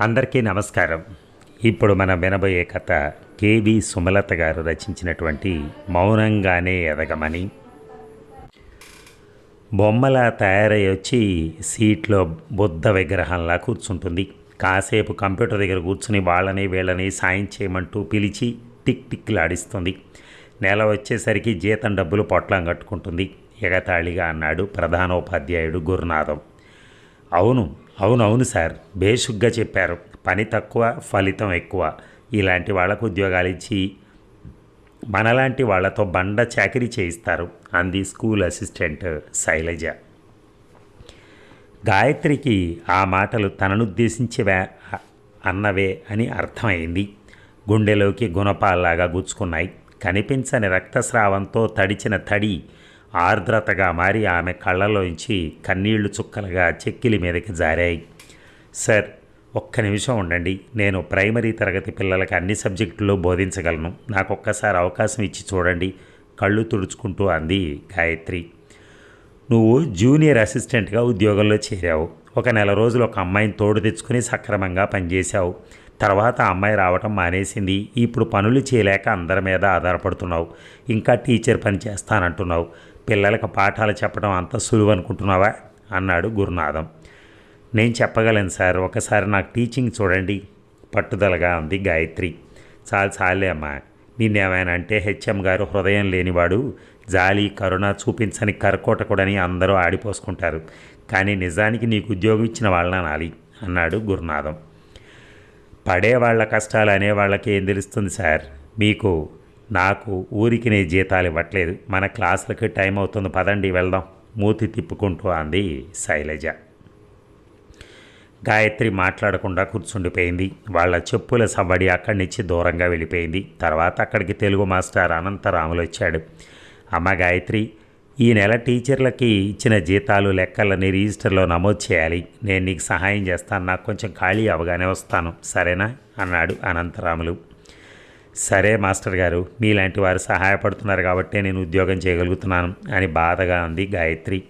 అందరికీ నమస్కారం. ఇప్పుడు మనం వినబోయే కథ కేవి సుమలత గారు రచించినటువంటి మౌనంగానే ఎదగమని. బొమ్మలా తయారై వచ్చి సీట్లో బుద్ధ విగ్రహంలా కూర్చుంటుంది. కాసేపు కంప్యూటర్ దగ్గర కూర్చుని వాళ్ళని వీళ్ళని సాయం చేయమంటూ పిలిచి టిక్ టిక్లాడిస్తుంది. నెల వచ్చేసరికి జీతం డబ్బులు పొట్లం కట్టుకుంటుంది. ఎగతాళిగా అన్నాడు ప్రధానోపాధ్యాయుడు గురునాథం. అవును అవునవును సార్. బేషుగ్గా చెప్పారు. పని తక్కువ ఫలితం ఎక్కువ. ఇలాంటి వాళ్ళకు ఉద్యోగాలు ఇచ్చి మనలాంటి వాళ్ళతో బండ చాకరీ చేయిస్తారు. అంది స్కూల్ అసిస్టెంట్ శైలజ. గాయత్రికి ఆ మాటలు తననుద్దేశించివే అన్నవే అని అర్థమైంది. గుండెలోకి గుణపాల్లాగా గుచ్చుకున్నాయి. కనిపించని రక్తస్రావంతో తడిచిన తడి ఆర్ద్రతగా మారి ఆమె కళ్ళలోంచి కన్నీళ్ళు చుక్కలుగా చెక్కిలి మీదకి జారాయి. సార్ ఒక్క నిమిషం ఉండండి. నేను ప్రైమరీ తరగతి పిల్లలకి అన్ని సబ్జెక్టుల్లో బోధించగలను. నాకు ఒక్కసారి అవకాశం ఇచ్చి చూడండి కళ్ళు తుడుచుకుంటూ అంది గాయత్రి. నువ్వు జూనియర్ అసిస్టెంట్గా ఉద్యోగంలో చేరావు. ఒక నెల రోజులు ఒక అమ్మాయిని తోడు తెచ్చుకుని సక్రమంగా పనిచేశావు. తర్వాత అమ్మాయి రావటం మానేసింది. ఇప్పుడు పనులు చేయలేక అందరి మీద ఆధారపడుతున్నావు. ఇంకా టీచర్ పని చేస్తానంటున్నావు. పిల్లలకు పాఠాలు చెప్పడం అంత సులువు అనుకుంటున్నావా? అన్నాడు గురునాథం. నేను చెప్పగలను సార్ ఒకసారి నాకు టీచింగ్ చూడండి పట్టుదలగా ఉంది గాయత్రి. చాలు చాలే అమ్మా. నిన్నేమైనా అంటే హెచ్ఎం గారు హృదయం లేనివాడు జాలి కరుణ చూపించని కరకోటకుడని అందరూ ఆడిపోసుకుంటారు. కానీ నిజానికి నీకు ఉద్యోగం ఇచ్చిన వాళ్ళని అనాలి అన్నాడు గురునాథం. పడేవాళ్ళ కష్టాలు అనేవాళ్ళకి ఏం తెలుస్తుంది సార్? మీకు నాకు ఊరికి నీ జీతాలు ఇవ్వట్లేదు. మన క్లాసులకి టైం అవుతుంది. పదండి వెళ్దాం. మూతి తిప్పుకుంటూ అంది శైలజ. గాయత్రి మాట్లాడకుండా కూర్చుండిపోయింది. వాళ్ళ చెప్పుల సవ్వడి అక్కడి నుంచి దూరంగా వెళ్ళిపోయింది. తర్వాత అక్కడికి తెలుగు మాస్టర్ అనంతరాములు వచ్చాడు. అమ్మ గాయత్రి ఈ నెల టీచర్లకి ఇచ్చిన జీతాలు లెక్కలని రిజిస్టర్లో నమోదు చేయాలి. నేను నీకు సహాయం చేస్తాను. నాకు కొంచెం ఖాళీ అవగానే వస్తాను. సరేనా? అన్నాడు అనంతరాములు. సరే మాస్టర్ గారు మీలాంటి వారు సహాయపడుతున్నారు కాబట్టే నేను ఉద్యోగం చేయగలుగుతున్నాను అని బాధగా అంది గాయత్రి.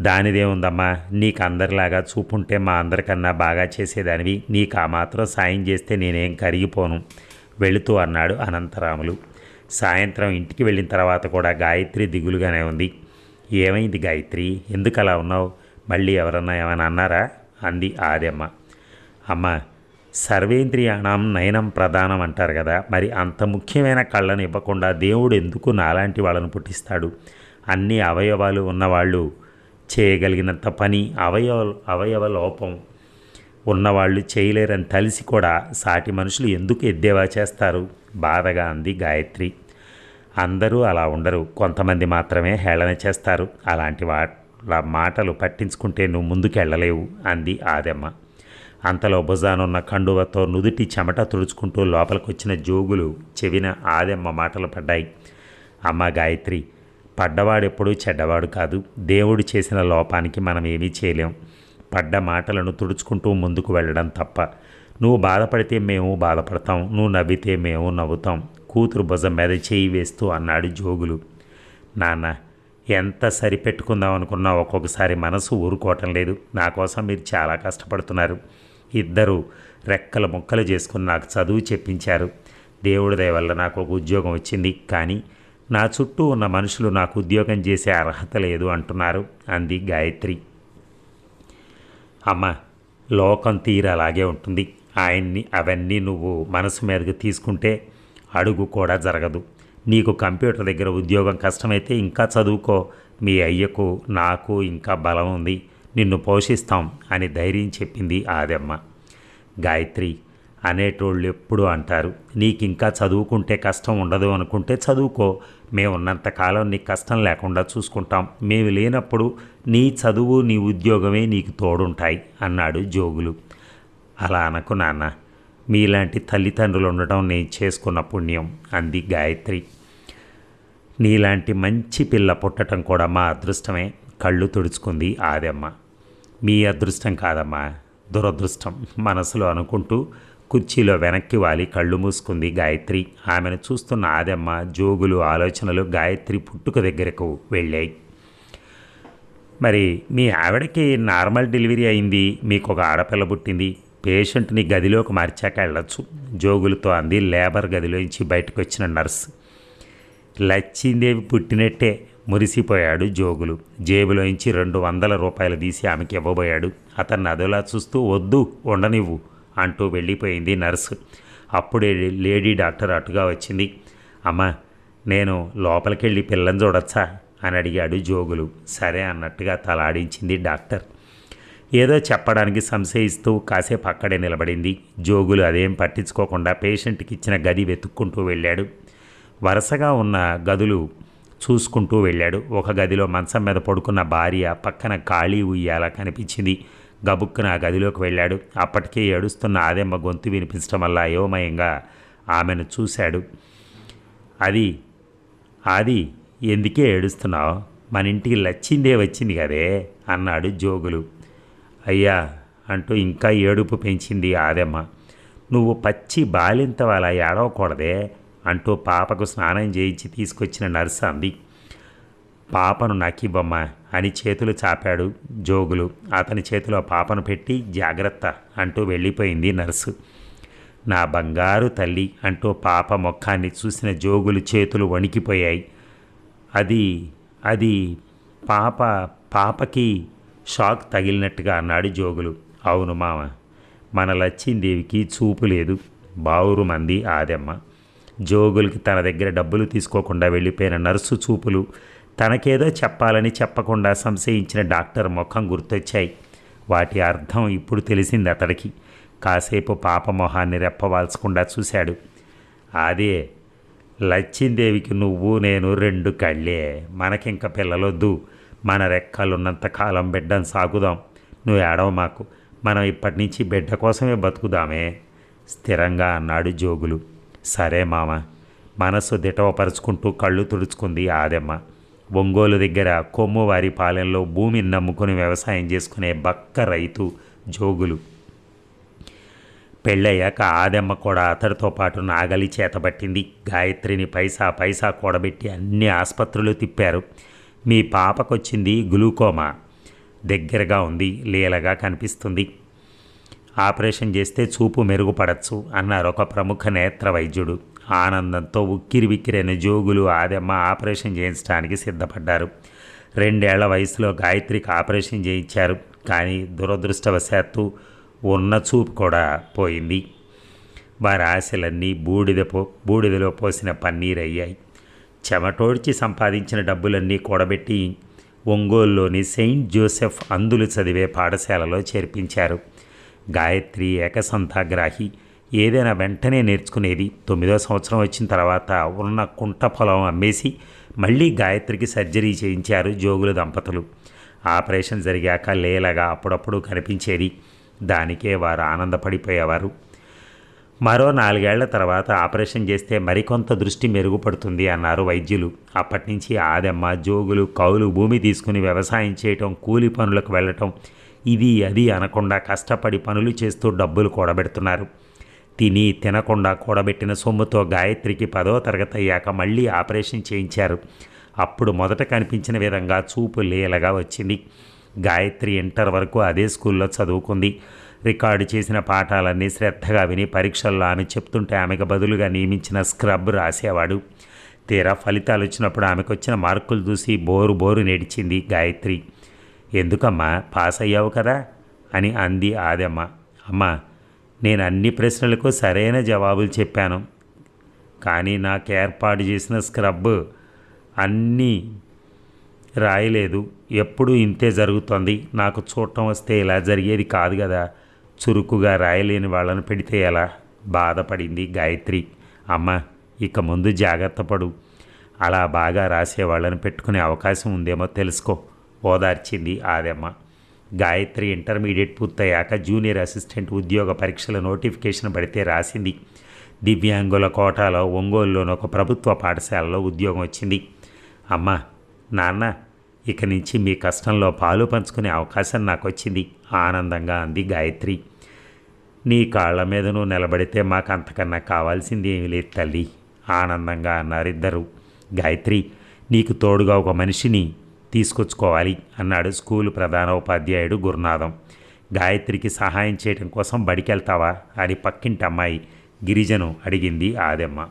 దానిదేముందమ్మా నీకు అందరిలాగా చూపుంటే మా అందరికన్నా బాగా చేసేదానివి. నీకు ఆ మాత్రం సాయం చేస్తే నేనేం కరిగిపోను వెళుతూ అన్నాడు అనంతరాములు. సాయంత్రం ఇంటికి వెళ్ళిన తర్వాత కూడా గాయత్రి దిగులుగానే ఉంది. ఏమైంది గాయత్రి? ఎందుకు అలా ఉన్నావు? మళ్ళీ ఎవరన్నా ఏమైనా అన్నారా? అంది ఆదమ్మ. అమ్మ సర్వేంద్రియాణం నయనం ప్రధానం అంటారు కదా. మరి అంత ముఖ్యమైన కళ్ళను ఇవ్వకుండా దేవుడు ఎందుకు నాలాంటి వాళ్ళను పుట్టిస్తాడు? అన్ని అవయవాలు ఉన్నవాళ్ళు చేయగలిగినంత పని అవయవ అవయవ లోపం ఉన్నవాళ్ళు చేయలేరని తలిసి కూడా సాటి మనుషులు ఎందుకు ఎద్దేవా చేస్తారు? బాధగా అంది గాయత్రి. అందరూ అలా ఉండరు. కొంతమంది మాత్రమే హేళన చేస్తారు. అలాంటి వాళ్ళ మాటలు పట్టించుకుంటే నువ్వు ముందుకెళ్ళలేవు అంది ఆదమ్మ. అంతలో భుజానున్న కండువతో నుదుటి చెమట తుడుచుకుంటూ లోపలికొచ్చిన జోగులు చెవిన ఆదెమ్మ మాటలు పడ్డాయి. అమ్మ గాయత్రి పడ్డవాడెప్పుడూ చెడ్డవాడు కాదు. దేవుడు చేసిన లోపానికి మనం ఏమీ చేయలేం. పడ్డ మాటలను తుడుచుకుంటూ ముందుకు వెళ్ళడం తప్ప. నువ్వు బాధపడితే మేము బాధపడతాం. నువ్వు నవ్వితే మేము నవ్వుతాం. కూతురు భుజం మీద చేయి వేస్తూ అన్నాడు జోగులు. నాన్న ఎంత సరిపెట్టుకుందాం అనుకున్నా ఒక్కొక్కసారి మనసు ఊరుకోవటం లేదు. నా కోసం మీరు చాలా కష్టపడుతున్నారు. ఇద్దరు రెక్కల ముక్కలు చేసుకుని నాకు చదువు చెప్పించారు. దేవుడి దయ వల్ల నాకు ఒక ఉద్యోగం వచ్చింది. కానీ నా చుట్టూ ఉన్న మనుషులు నాకు ఉద్యోగం చేసే అర్హత లేదు అంటున్నారు అంది గాయత్రి. అమ్మ లోకం తీర అలాగే ఉంటుంది. ఆయన్ని అవన్నీ నువ్వు మనసు మీదకి తీసుకుంటే అడుగు కూడా జరగదు. నీకు కంప్యూటర్ దగ్గర ఉద్యోగం కష్టమైతే ఇంకా చదువుకో. మీ అయ్యకు నాకు ఇంకా బలం ఉంది. నిన్ను పోషిస్తాం అని ధైర్యం చెప్పింది ఆదమ్మ. గాయత్రి అనేటోళ్ళు ఎప్పుడు అంటారు నీకు ఇంకా చదువుకుంటే కష్టం ఉండదు అనుకుంటే చదువుకో. మేము ఉన్నంతకాలం నీకు కష్టం లేకుండా చూసుకుంటాం. మేము లేనప్పుడు నీ చదువు నీ ఉద్యోగమే నీకు తోడుంటాయి అన్నాడు జోగులు. అలా అనకు నాన్న. మీలాంటి తల్లిదండ్రులు ఉండటం నేను చేసుకున్న పుణ్యం అంది గాయత్రి. నీలాంటి మంచి పిల్ల పుట్టడం కూడా మా అదృష్టమే కళ్ళు తుడుచుకుంది ఆదమ్మ. మీ అదృష్టం కాదమ్మా. దురదృష్టం. మనసులో అనుకుంటూ కుర్చీలో వెనక్కి వాలి కళ్ళు మూసుకుంది గాయత్రి. ఆమెను చూస్తున్న ఆదమ్మ జోగులు ఆలోచనలు గాయత్రి పుట్టుక దగ్గరకు వెళ్ళాయి. మరి మీ ఆవిడకి నార్మల్ డెలివరీ అయింది. మీకు ఒక ఆడపిల్ల పుట్టింది. పేషెంట్ని గదిలోకి మార్చాక వెళ్ళచ్చు. జోగులతో అంది లేబర్ గదిలోంచి బయటకు వచ్చిన నర్స్. లచ్చిందేవి పుట్టినట్టే మురిసిపోయాడు జోగులు. జేబులోంచి రెండు వందల రూపాయలు తీసి ఆమెకి ఇవ్వబోయాడు. అతన్ని అదోలా చూస్తూ వద్దు ఉండనివ్వు అంటూ వెళ్ళిపోయింది నర్సు. అప్పుడే లేడీ డాక్టర్ అటుగా వచ్చింది. అమ్మా నేను లోపలికెళ్ళి పిల్లని చూడొచ్చా? అని అడిగాడు జోగులు. సరే అన్నట్టుగా తలాడించింది డాక్టర్. ఏదో చెప్పడానికి సంశయిస్తూ కాసేపు అక్కడే నిలబడింది. జోగులు అదేం పట్టించుకోకుండా పేషెంట్కి ఇచ్చిన గది వెతుక్కుంటూ వెళ్ళాడు. వరుసగా ఉన్న గదులు చూసుకుంటూ వెళ్ళాడు. ఒక గదిలో మంచం మీద పడుకున్న భార్య పక్కన ఖాళీ ఉయ్యాల కనిపించింది. గబుక్కున ఆ గదిలోకి వెళ్ళాడు. అప్పటికే ఏడుస్తున్న ఆదెమ్మ గొంతు వినిపించడం వల్ల అయోమయంగా ఆమెను చూశాడు. అది అది ఎందుకే ఏడుస్తున్నావు? మన ఇంటికి లచ్చిందే వచ్చింది కదే అన్నాడు జోగులు. అయ్యా అంటూ ఇంకా ఏడుపు పెంచింది ఆదెమ్మ నువ్వు పచ్చి బాలింత వాళ్ళ ఏడవకూడదే. అంటూ పాపకు స్నానం చేయించి తీసుకొచ్చిన నర్సు అంది పాపను నాకివ్వమ్మా అని చేతులు చాపాడు జోగులు. అతని చేతిలో పాపను పెట్టి జాగ్రత్త అంటూ వెళ్ళిపోయింది నర్సు. నా బంగారు తల్లి అంటూ పాప ముఖాన్ని చూసిన జోగులు చేతులు వణికిపోయాయి. అది అది పాప పాపకి షాక్ తగిలినట్టుగా అన్నాడు జోగులు. అవును మామ మన లచ్చిందేవికి చూపు లేదు. బావురు మంది ఆదెమ్మ. జోగులకి తన దగ్గర డబ్బులు తీసుకోకుండా వెళ్ళిపోయిన నర్సు చూపులు తనకేదో చెప్పాలని చెప్పకుండా సంశయించిన డాక్టర్ ముఖం గుర్తొచ్చాయి. వాటి అర్థం ఇప్పుడు తెలిసింది అతడికి. కాసేపు పాప మొహాన్ని రెప్పవాల్చకుండా చూశాడు. అదే లచ్చిందేవికి నువ్వు నేను రెండు కళ్ళే. మనకింక పిల్లలొద్దు. మన రెక్కలున్నంత కాలం బిడ్డను సాగుదాం. నువ్వు ఏడవ మాకు. మనం ఇప్పటి నుంచి బిడ్డ కోసమే బతుకుదామే. స్థిరంగా అన్నాడు జోగులు. సరే మామ. మనసు దిటవపరుచుకుంటూ కళ్ళు తుడుచుకుంది ఆదెమ్మ. ఒంగోలు దగ్గర కొమ్మువారి పాలెంలో భూమిని నమ్ముకుని వ్యవసాయం చేసుకునే బక్క రైతు జోగులు. పెళ్ళయ్యాక ఆదెమ్మ కూడా అతడితో పాటు నాగలి చేతబట్టింది గాయత్రిని పైసా పైసా కూడబెట్టి అన్ని ఆసుపత్రులు తిప్పారు. మీ పాపకొచ్చింది గ్లూకోమా. దగ్గరగా ఉంది లీలగా కనిపిస్తుంది. ఆపరేషన్ చేస్తే చూపు మెరుగుపడచ్చు అన్నారు ఒక ప్రముఖ నేత్ర వైద్యుడు. ఆనందంతో ఉక్కిరి విక్కిరైన జోగులు ఆదెమ్మ ఆపరేషన్ చేయించడానికి సిద్ధపడ్డారు. రెండేళ్ళ వయసులో గాయత్రికి ఆపరేషన్ చేయించారు. కానీ దురదృష్టవశాత్తు ఉన్న చూపు కూడా పోయింది. వారి ఆశలన్నీ బూడిద పో బూడిదలో పోసిన పన్నీర్ అయ్యాయి చెమటోడ్చి సంపాదించిన డబ్బులన్నీ కూడబెట్టి ఒంగోలులోని సెయింట్ జోసెఫ్ అందులు చదివే పాఠశాలలో చేర్పించారు. గాయత్రి ఏకసంతాగ్రాహి ఏదైనా వెంటనే నేర్చుకునేది. తొమ్మిదో సంవత్సరం వచ్చిన తర్వాత ఉన్న కుంట పొలం అమ్మేసి మళ్ళీ గాయత్రికి సర్జరీ చేయించారు జోగుల దంపతులు. ఆపరేషన్ జరిగాక లేలగా అప్పుడప్పుడు కనిపించేది. దానికే వారు ఆనందపడిపోయేవారు. మరో నాలుగేళ్ళ తర్వాత ఆపరేషన్ చేస్తే మరికొంత దృష్టి మెరుగుపడుతుంది అన్నారు వైద్యులు. అప్పటి నుంచి ఆదమ్మ జోగులు కౌలు భూమి తీసుకుని వ్యవసాయం చేయటం కూలి పనులకు వెళ్ళటం ఇది అది అనకుండా కష్టపడి పనులు చేస్తూ డబ్బులు కూడబెడుతున్నారు. తిని తినకుండా కూడబెట్టిన సొమ్ముతో గాయత్రికి పదో తరగతి అయ్యాక మళ్ళీ ఆపరేషన్ చేయించారు. అప్పుడు మొదట కనిపించిన విధంగా చూపు లీలగా వచ్చింది. గాయత్రి ఇంటర్ వరకు అదే స్కూల్లో చదువుకుంది. రికార్డు చేసిన పాఠాలన్నీ శ్రద్ధగా విని పరీక్షల్లో ఆమె చెప్తుంటే ఆమెకు బదులుగా నియమించిన స్క్రబ్ రాసేవాడు. తీరా ఫలితాలు వచ్చినప్పుడు ఆమెకు వచ్చిన మార్కులు చూసి బోరు బోరు నేడిచింది గాయత్రి. ఎందుకమ్మా? పాస్ అయ్యావు కదా? అని అంది ఆదమ్మ. అమ్మా నేను అన్ని ప్రశ్నలకు సరైన జవాబులు చెప్పాను. కానీ నాకు ఏర్పాటు చేసిన స్క్రబ్ అన్నీ రాయలేదు. ఎప్పుడు ఇంతే జరుగుతుంది. నాకు చూడటం వస్తే ఇలా జరిగేది కాదు కదా. చురుకుగా రాయలేని వాళ్ళని పెడితే ఎలా? బాధపడింది గాయత్రి. అమ్మ ఇక ముందు జాగ్రత్త పడు. అలా బాగా రాసే వాళ్ళని పెట్టుకునే అవకాశం ఉందేమో తెలుసుకో. ఓదార్చింది ఆదమ్మ. గాయత్రి ఇంటర్మీడియట్ పూర్తయ్యాక జూనియర్ అసిస్టెంట్ ఉద్యోగ పరీక్షల నోటిఫికేషన్ పడితే రాసింది. దివ్యాంగుల కోటాలో ఒంగోలులోని ఒక ప్రభుత్వ పాఠశాలలో ఉద్యోగం వచ్చింది. అమ్మ నాన్న ఇక నుంచి మీ కష్టంలో పాలు పంచుకునే అవకాశం నాకు వచ్చింది ఆనందంగా అంది గాయత్రి. నీ కాళ్ళ మీద నువ్వు నిలబడితే మాకు అంతకన్నా కావాల్సింది ఏమీ లేదు తల్లి ఆనందంగా అన్నారు ఇద్దరు. గాయత్రి నీకు తోడుగా ఒక మనిషిని తీసుకొచ్చుకోవాలి అన్నాడు స్కూలు ప్రధాన ఉపాధ్యాయుడు గురునాథం. గాయత్రికి సహాయం చేయటం కోసం బడికెళ్తావా? అని పక్కింటి అమ్మాయి గిరిజను అడిగింది ఆదెమ్మ.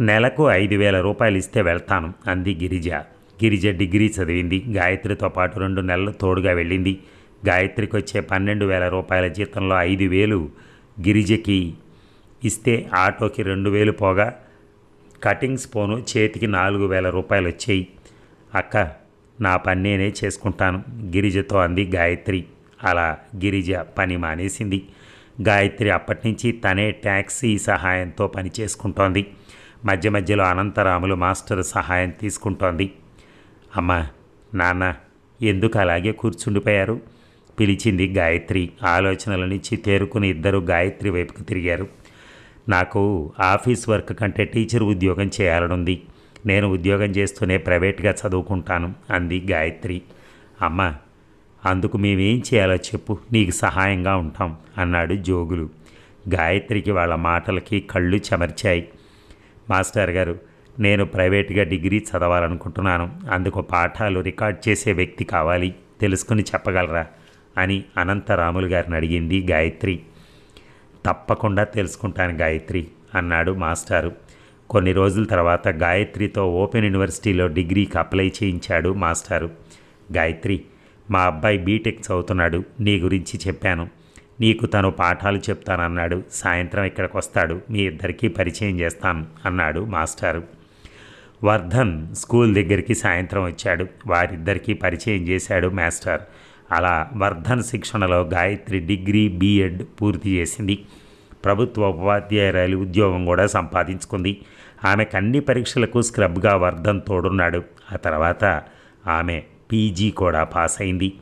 నెలకు ఐదు వేల రూపాయలు ఇస్తే వెళ్తాను అంది గిరిజ. గిరిజ డిగ్రీ చదివింది. గాయత్రితో పాటు రెండు నెలలు తోడుగా వెళ్ళింది. గాయత్రికి వచ్చే పన్నెండు వేల రూపాయల జీతంలో ఐదు వేలు గిరిజకి ఇస్తే ఆటోకి రెండు వేలు పోగా కటింగ్ స్పూను చేతికి నాలుగు వేల రూపాయలు వచ్చాయి. అక్క నా పని నేనే చేసుకుంటాను. గిరిజతో అంది గాయత్రి. అలా గిరిజ పని మానేసింది. గాయత్రి అప్పటి నుంచి తనే ట్యాక్సీ సహాయంతో పని చేసుకుంటోంది. మధ్య మధ్యలో అనంతరాములు మాస్టర్ సహాయం తీసుకుంటోంది. అమ్మా నాన్న ఎందుకు అలాగే కూర్చుండిపోయారు? పిలిచింది గాయత్రి. ఆలోచనల నుంచి తేరుకుని ఇద్దరు గాయత్రి వైపుకు తిరిగారు. నాకు ఆఫీస్ వర్క్ కంటే టీచర్ ఉద్యోగం చేయాలనుంది. నేను ఉద్యోగం చేస్తూనే ప్రైవేట్గా చదువుకుంటాను అంది గాయత్రి. అమ్మ అందుకు మేమేం చేయాలో చెప్పు నీకు సహాయంగా ఉంటాం అన్నాడు జోగులు. గాయత్రికి వాళ్ళ మాటలకి కళ్ళు చెమర్చాయి. మాస్టర్ గారు నేను ప్రైవేట్గా డిగ్రీ చదవాలనుకుంటున్నాను అందుకు పాఠాలు రికార్డ్ చేసే వ్యక్తి కావాలి తెలుసుకుని చెప్పగలరా అని అనంతరాములు గారిని అడిగింది గాయత్రి. తప్పకుండా తెలుసుకుంటాను గాయత్రి అన్నాడు మాస్టారు. కొన్ని రోజుల తర్వాత గాయత్రితో ఓపెన్ యూనివర్సిటీలో డిగ్రీకి అప్లై చేయించాడు మాస్టారు. గాయత్రి మా అబ్బాయి బీటెక్ చదువుతున్నాడు నీ గురించి చెప్పాను. నీకు తను పాఠాలు చెప్తానన్నాడు. సాయంత్రం ఇక్కడికి వస్తాడు మీ ఇద్దరికీ పరిచయం చేస్తాను అన్నాడు మాస్టారు. వర్ధన్ స్కూల్ దగ్గరికి సాయంత్రం వచ్చాడు. వారిద్దరికీ పరిచయం చేశాడు మాస్టర్. అలా వర్ధన్ శిక్షణలో గాయత్రి డిగ్రీ బీఎడ్ పూర్తి చేసింది. ప్రభుత్వ ఉపాధ్యాయురాలి ఉద్యోగం కూడా సంపాదించుకుంది. ఆమెకు అన్ని పరీక్షలకు స్క్రబ్గా వర్ధన్ తోడున్నాడు. ఆ తర్వాత ఆమె పీజీ కూడా పాస్ అయింది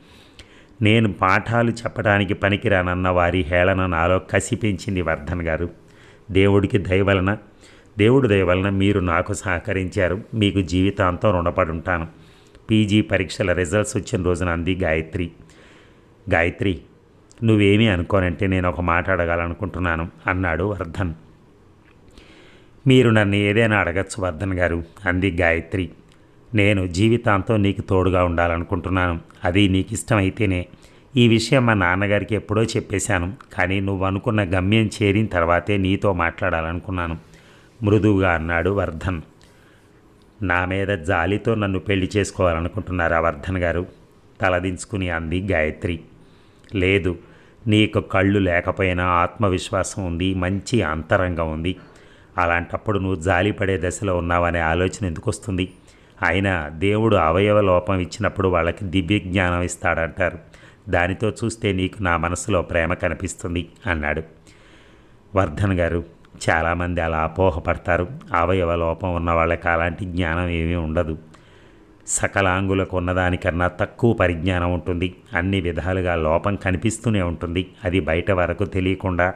నేను పాఠాలు చెప్పడానికి పనికిరానన్న వారి హేళన నాలో కసి పెంచింది వర్ధన్ గారు. దేవుడికి దయవలన దేవుడు దయ వలన మీరు నాకు సహకరించారు. మీకు జీవితాంతం రుణపడి ఉంటాను పీజీ పరీక్షల రిజల్ట్స్ వచ్చిన రోజున అంది గాయత్రి. గాయత్రి నువ్వేమీ అనుకోనంటే నేను ఒక మాట అడగాలనుకుంటున్నాను అన్నాడు వర్ధన్. మీరు నన్ను ఏదైనా అడగచ్చు వర్ధన్ గారు అంది గాయత్రి. నేను జీవితాంతం నీకు తోడుగా ఉండాలనుకుంటున్నాను. అది నీకు ఇష్టమైతేనే ఈ విషయం మా నాన్నగారికి ఎప్పుడో చెప్పేశాను. కానీ నువ్వు అనుకున్న గమ్యం చేరిన తర్వాతే నీతో మాట్లాడాలనుకున్నాను. మృదువుగా అన్నాడు వర్ధన్. నా మీద జాలితో నన్ను పెళ్ళి చేసుకోవాలనుకుంటున్నారా వర్ధన్ గారు? తలదించుకుని అంది గాయత్రి. లేదు నీకు కళ్ళు లేకపోయినా ఆత్మవిశ్వాసం ఉంది మంచి అంతరంగం ఉంది. అలాంటప్పుడు నువ్వు జాలిపడే దశలో ఉన్నావనే ఆలోచన ఎందుకు వస్తుంది అయినా దేవుడు అవయవ లోపం ఇచ్చినప్పుడు వాళ్ళకి దివ్య జ్ఞానం ఇస్తాడంటారు. దానితో చూస్తే నీకు నా మనసులో ప్రేమ కనిపిస్తుంది అన్నాడు. వర్ధన్ గారు చాలామంది అలా అపోహపడతారు. అవయవ లోపం ఉన్న వాళ్ళకి అలాంటి జ్ఞానం ఏమీ ఉండదు. సకలాంగులకు ఉన్నదానికన్నా తక్కువ పరిజ్ఞానం ఉంటుంది. అన్ని విధాలుగా లోపం కనిపిస్తూనే ఉంటుంది. అది బయట వరకు తెలియకుండా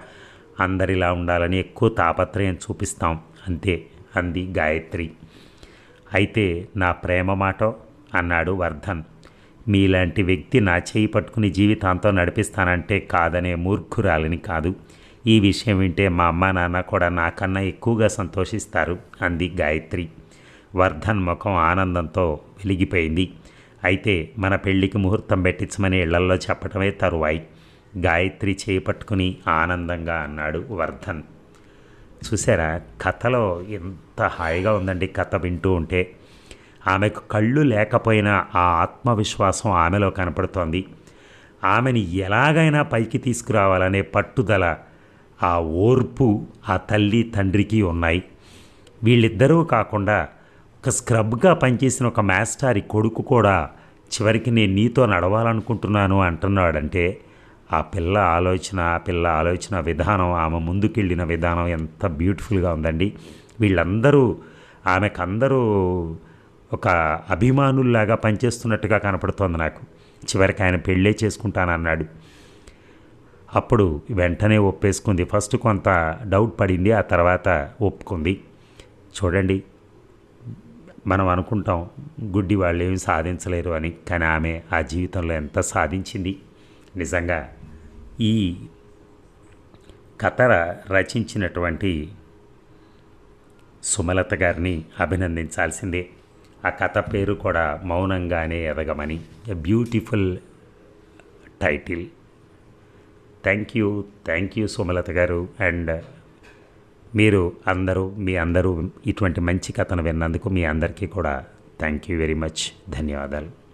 అందరిలా ఉండాలని ఎక్కువ తాపత్రయం చూపిస్తాం. అంతే అంది గాయత్రి. అయితే నా ప్రేమ మాట? అన్నాడు వర్ధన్. మీలాంటి వ్యక్తి నా చేయి పట్టుకుని జీవితాంతం నడిపిస్తానంటే కాదనే మూర్ఖురాలని కాదు. ఈ విషయం వింటే మా అమ్మ నాన్న కూడా నాకన్నా ఎక్కువగా సంతోషిస్తారు అంది గాయత్రి. వర్ధన్ ముఖం ఆనందంతో వెలిగిపోయింది. అయితే మన పెళ్ళికి ముహూర్తం పెట్టించమని ఇళ్ళల్లో చెప్పటమే తరువాయి. గాయత్రి చేపట్టుకుని ఆనందంగా అన్నాడు వర్ధన్. చూసారా కథలో ఎంత హాయిగా ఉందండి కథ వింటూ ఉంటే. ఆమెకు కళ్ళు లేకపోయినా ఆ ఆత్మవిశ్వాసం ఆమెలో కనపడుతోంది. ఆమెని ఎలాగైనా పైకి తీసుకురావాలనే పట్టుదల ఆ ఓర్పు ఆ తల్లి తండ్రికి ఉన్నాయి. వీళ్ళిద్దరూ కాకుండా ఒక స్క్రబ్గా పనిచేసిన ఒక మాస్టారి కొడుకు కూడా చివరికి నేను నీతో నడవాలనుకుంటున్నాను అంటున్నాడంటే ఆ పిల్ల ఆలోచన ఆ పిల్ల ఆలోచన విధానం ఆమె ముందుకెళ్ళిన విధానం ఎంత బ్యూటిఫుల్గా ఉందండి. వీళ్ళందరూ ఆమెకు అందరూ ఒక అభిమానుల్లాగా పనిచేస్తున్నట్టుగా కనపడుతోంది నాకు. చివరికి ఆయన పెళ్ళే చేసుకుంటానన్నాడు. అప్పుడు వెంటనే ఒప్పేసుకుంది. ఫస్ట్ కొంత డౌట్ పడింది ఆ తర్వాత ఒప్పుకుంది. చూడండి మనం అనుకుంటాం గుడ్డి వాళ్ళు ఏమి సాధించలేరు అని కానీ ఆమె ఆ జీవితంలో ఎంత సాధించింది? నిజంగా ఈ కథ రచించినటువంటి సుమలత గారిని అభినందించాల్సిందే. ఆ కథ పేరు కూడా మౌనంగానే ఎదగమని. A beautiful title thank you thank you Sumalatha గారు. అండ్ మీరు అందరూ మీ అందరూ ఇటువంటి మంచి కథను విన్నందుకు మీ అందరికీ కూడా థ్యాంక్ యూ వెరీ మచ్ ధన్యవాదాలు.